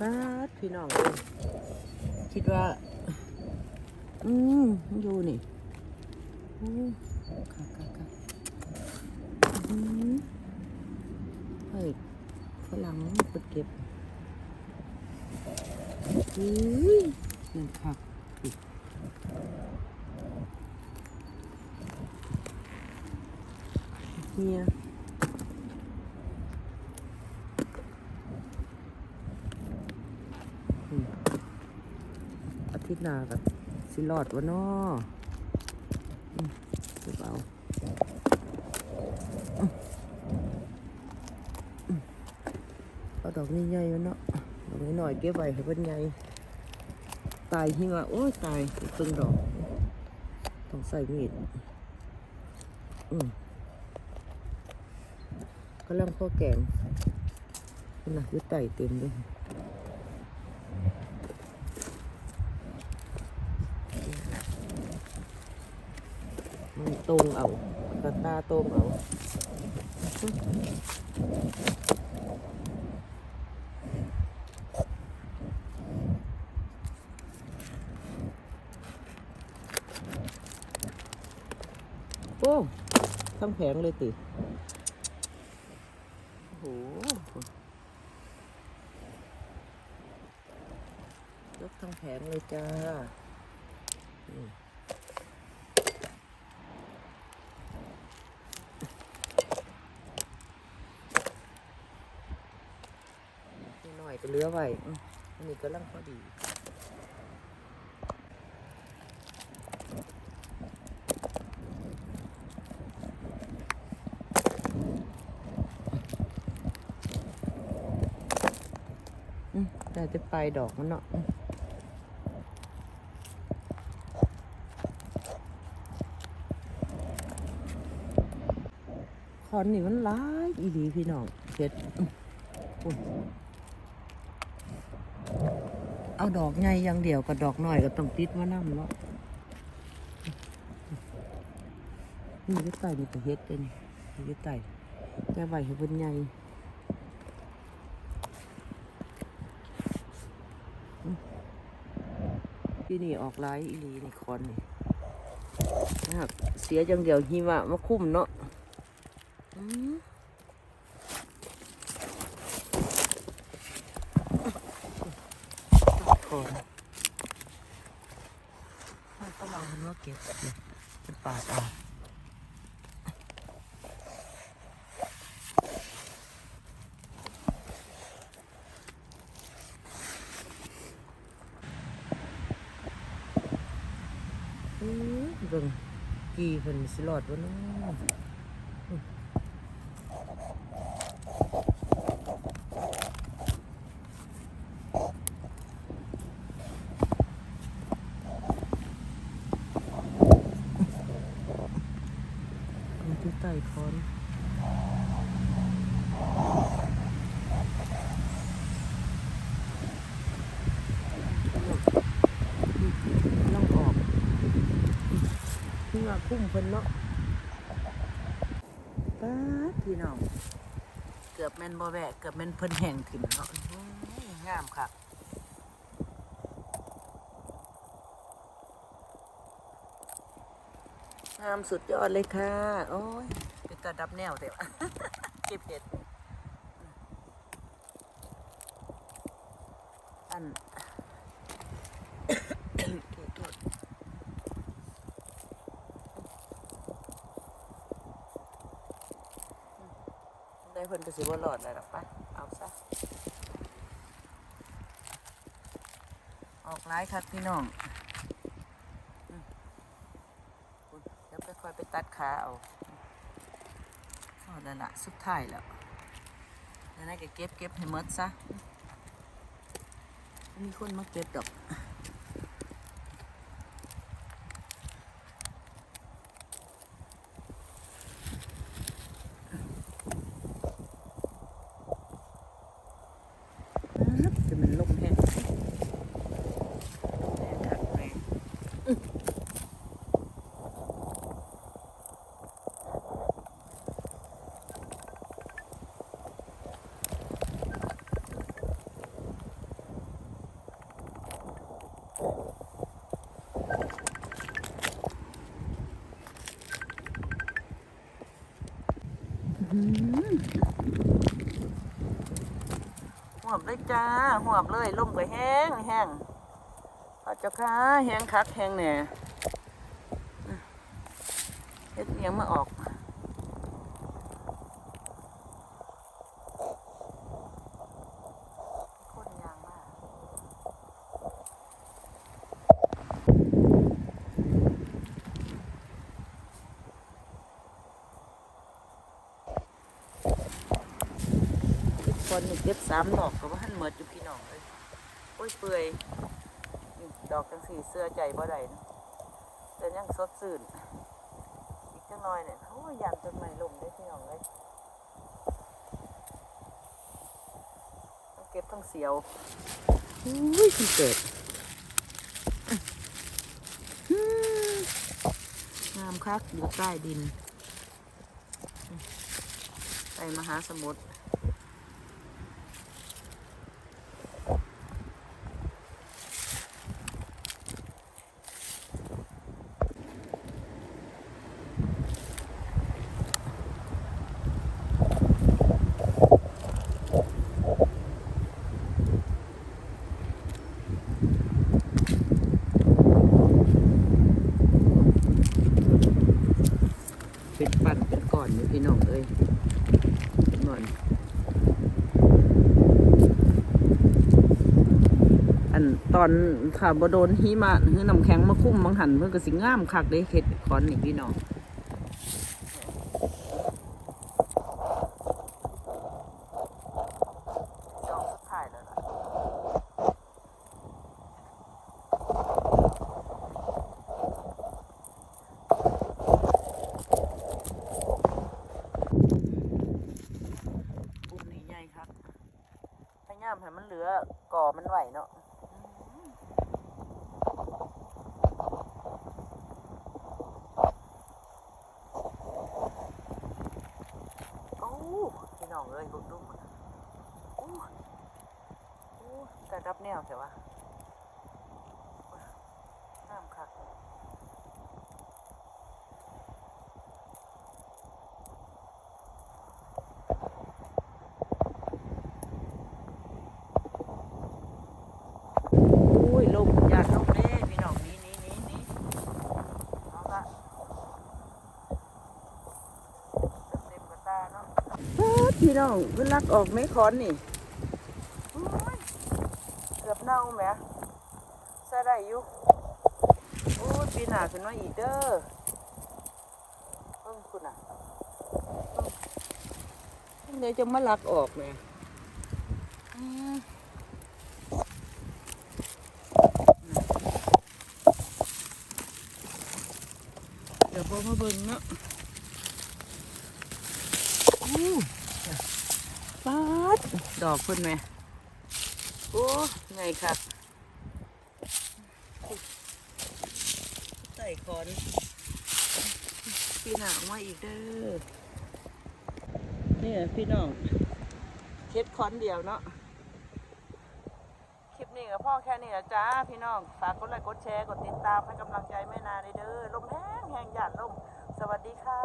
ป้าพี่น้อง คิดว่า อืมอยู่นี่อืมค่ะค่ะค่ะอืมเฮ้ยฝรั่งเปิดเก็บอุ้ยนั่นค่ะเฮีย อาทิตย์หน้ากับสิรอดวะนอเก็บเอาเอาดอกนี้ใหญ่วะเนาะดอกนี้หน่อยเก็บไว้ให้เพิ่นใหญ่ตายหิวอะโอ้ยตายอีกครึ่งดอก ต้องใส่มีดอืมกำลังพ่อแกงน่ะยึดไต่เต็มเลย มันตรงเอาตาตาตรงเอาโอ้ทั้งแผงเลยติโอ้โหยกทั้งแผงเลยจ้าอืมนิดหน่อยก็ เหลือไว้อันนี้ก็ลังพอดีอืมแต่จะไปลายดอกมันเนาะคอนนี่มันหลายอีดีพี่น้องเผ็ดอุ้ย เอาดอกใหญ่อย่างเดียวกับดอกน้อยก็ต้องติดมาน้ำเนาะนี่ยึดไต่นี่ก็เฮ็ดเป็นอยึดไต่แก้ไหวให้เป็นใหญ่ที่นี่ออกไลายอีลีนี่คอนนี่นะครับเสียจังเดียวหิมะมาคุ้มเนาะอืม คอนให้ฝรั่งมันมาเก็บเนี่ยเป็นปาดเอาอืมเบิ่งกี่เพิ่นสิรอดวะเนาะอืมมันที่ ใต้คอนลองออกนี่ว่าคุ้มเพิ่นเนาะป้าพี่น้อง เกือบแม่นบ่แวะเกือบแม่นเพิ่นแห้งถิ่มเนาะงามค่ะ งามสุดยอดเลยค่ะ โอ้ยเป็นตาดับแนวเดี๋ยวเก็บเห็ด อันได้เพิ่นก็สิบ่รอดแล้วหรอกปะเอาซะ ออกร้ายครับพี่น้องอืมคุณเดี๋ยวไปค อยไปตัดขาเอาพอแล้วล่ะสุดท้ายแล้วเดี๋ยวนั้นก็เก็บเก็บให้หมดซะมีคนมาเก็บดอกปึ๊บจะมันลงคักแรงอื้อ วบเลย จ้าหวบเลยลมก็แห้งแห้งพอเจ้าค่ะแห้งคักแห้งแหน่อะเฮ็ดเนียงมาออก คนยางมากทุ กคนนี่เก็บสามดอกก็ว่าหันเหมิดอยู่พี่น้องเลยโอ้ยเปื่อยดอกจังสีเสื้อใจบ่ได้นะแต่ยังสดชื่นอีกจังน้อยเนี่ยโอ้ยยามต้นไม้ลมได้พี่น้องเลยต้องเก็บทั้งเสียวอุ้ยคุณเกิดงามคักอยู่ใต้ดินใต้มหาสมุทร เป็นปั่นเป็นก่อนอยู่พี่น้องเอ้ยหน่อยอัน ตอนถ้าบ่โดนหิมะหรือน้ำแข็งมาคุ้มบางหันเพิ่นก็สิงามคักเด้เฮ็ดคอนนี่พี่น้องปุ่มนี่ใหญ่ครับพยายามให้มันเหลือก่อมันไหวเนาะโอ้พี่น้ องเอ้ยบุกดุมมันโอ้โอ้แต่รับแนวแต่ว่าน้ำคัก อุ้ยลมอยากลมเด้พี่น้องหนี้นี้นี้นี้เอาละเต็มๆกระตาเนาะ พี่น้องเพิ่นลักออกไม่ค้อนนี่เกือบเน่าแหมใส่ได้อยู่โอ้ปีหน้าขึ้นมาอีกเด้อเพิ่งคุณอะเพิ่งเดี๋ยวจะมาลักออกแหมเดี๋ยวพอมาเบิ่งเนาะอู้ ป๊าดดอกพิ่นไหมโอ้ไงครับใส่คอนพี่หนาวมาอีกเด้อนี่พี่น้องเค็ดคอนเดียวเนาะคลิปนี้กับพ่อแค่นี้นะจ้าพี่น้อง ฝากกดไลค์กดแชร์กดติดตามให้กำลังใจแม่นาเด้อลมแห้งแห้งหยาดลมสวัสดีค่ะ